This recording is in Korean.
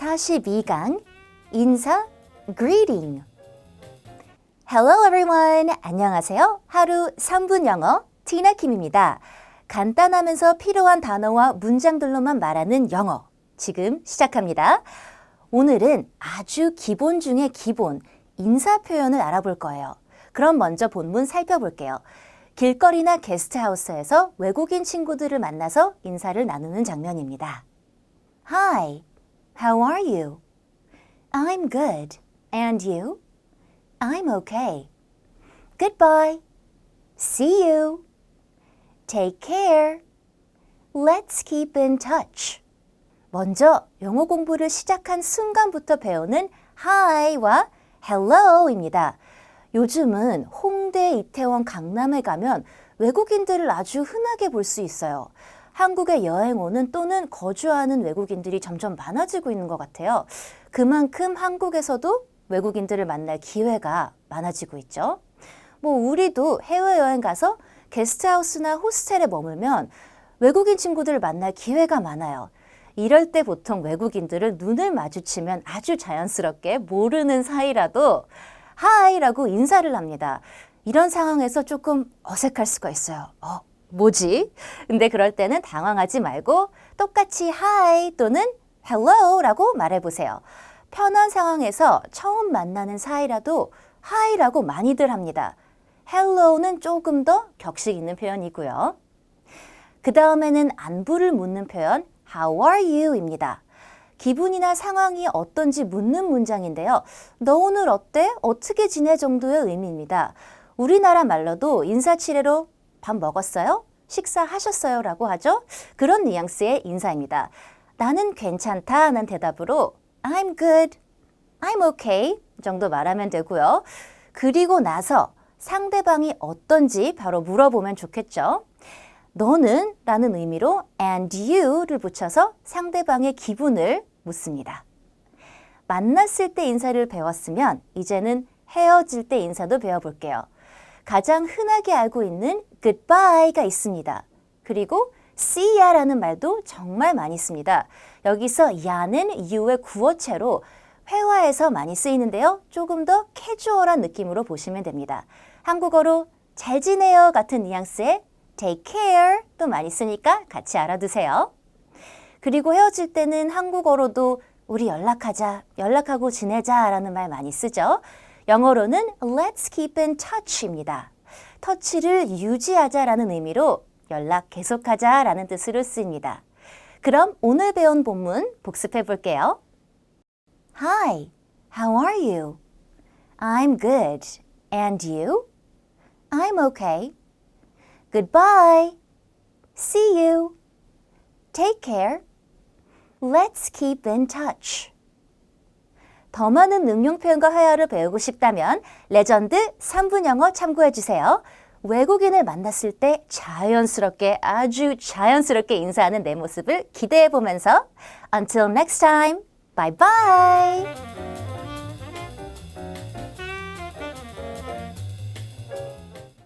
42강 인사 greeting Hello everyone. 안녕하세요. 하루 3분 영어 티나 킴입니다. 간단하면서 필요한 단어와 문장들로만 말하는 영어. 지금 시작합니다. 오늘은 아주 기본 중에 기본 인사 표현을 알아볼 거예요. 그럼 먼저 본문 살펴볼게요. 길거리나 게스트하우스에서 외국인 친구들을 만나서 인사를 나누는 장면입니다. Hi, how are you? I'm good. And you? I'm okay. Goodbye. See you. Take care. Let's keep in touch. 먼저 영어 공부를 시작한 순간부터 배우는 hi와 hello입니다. 요즘은 홍대, 이태원, 강남에 가면 외국인들을 아주 흔하게 볼 수 있어요. 한국에 여행 오는 또는 거주하는 외국인들이 점점 많아지고 있는 것 같아요. 그만큼 한국에서도 외국인들을 만날 기회가 많아지고 있죠. 뭐 우리도 해외여행 가서 게스트하우스나 호스텔에 머물면 외국인 친구들을 만날 기회가 많아요. 이럴 때 보통 외국인들은 눈을 마주치면 아주 자연스럽게 모르는 사이라도 하이라고 인사를 합니다. 이런 상황에서 조금 어색할 수가 있어요. 어, 뭐지? 근데 그럴 때는 당황하지 말고 똑같이 hi 또는 hello라고 말해보세요. 편한 상황에서 처음 만나는 사이라도 hi라고 많이들 합니다. hello는 조금 더 격식 있는 표현이고요. 그 다음에는 안부를 묻는 표현 How are you?입니다. 기분이나 상황이 어떤지 묻는 문장인데요. 너 오늘 어때? 어떻게 지내? 정도의 의미입니다. 우리나라 말로도 인사치레로 밥 먹었어요? 식사하셨어요? 라고 하죠. 그런 뉘앙스의 인사입니다. 나는 괜찮다 는 대답으로 I'm good, I'm okay 정도 말하면 되고요. 그리고 나서 상대방이 어떤지 바로 물어보면 좋겠죠. 너는 라는 의미로 and you를 붙여서 상대방의 기분을 묻습니다. 만났을 때 인사를 배웠으면 이제는 헤어질 때 인사도 배워볼게요. 가장 흔하게 알고 있는 goodbye가 있습니다. 그리고 see ya라는 말도 정말 많이 씁니다. 여기서 ya는 you의 구어체로 회화에서 많이 쓰이는데요. 조금 더 캐주얼한 느낌으로 보시면 됩니다. 한국어로 잘 지내요 같은 뉘앙스의 take care 또 많이 쓰니까 같이 알아두세요. 그리고 헤어질 때는 한국어로도 우리 연락하자, 연락하고 지내자 라는 말 많이 쓰죠. 영어로는 let's keep in touch입니다. 터치를 유지하자라는 의미로 연락 계속하자 라는 뜻으로 쓰입니다. 그럼 오늘 배운 본문 복습해 볼게요. Hi, how are you? I'm good. And you? I'm okay. Goodbye. See you. Take care. Let's keep in touch. 더 많은 응용 표현과 회화를 배우고 싶다면 레전드 3분 영어 참고해 주세요. 외국인을 만났을 때 자연스럽게 아주 자연스럽게 인사하는 내 모습을 기대해 보면서 Until next time. Bye bye.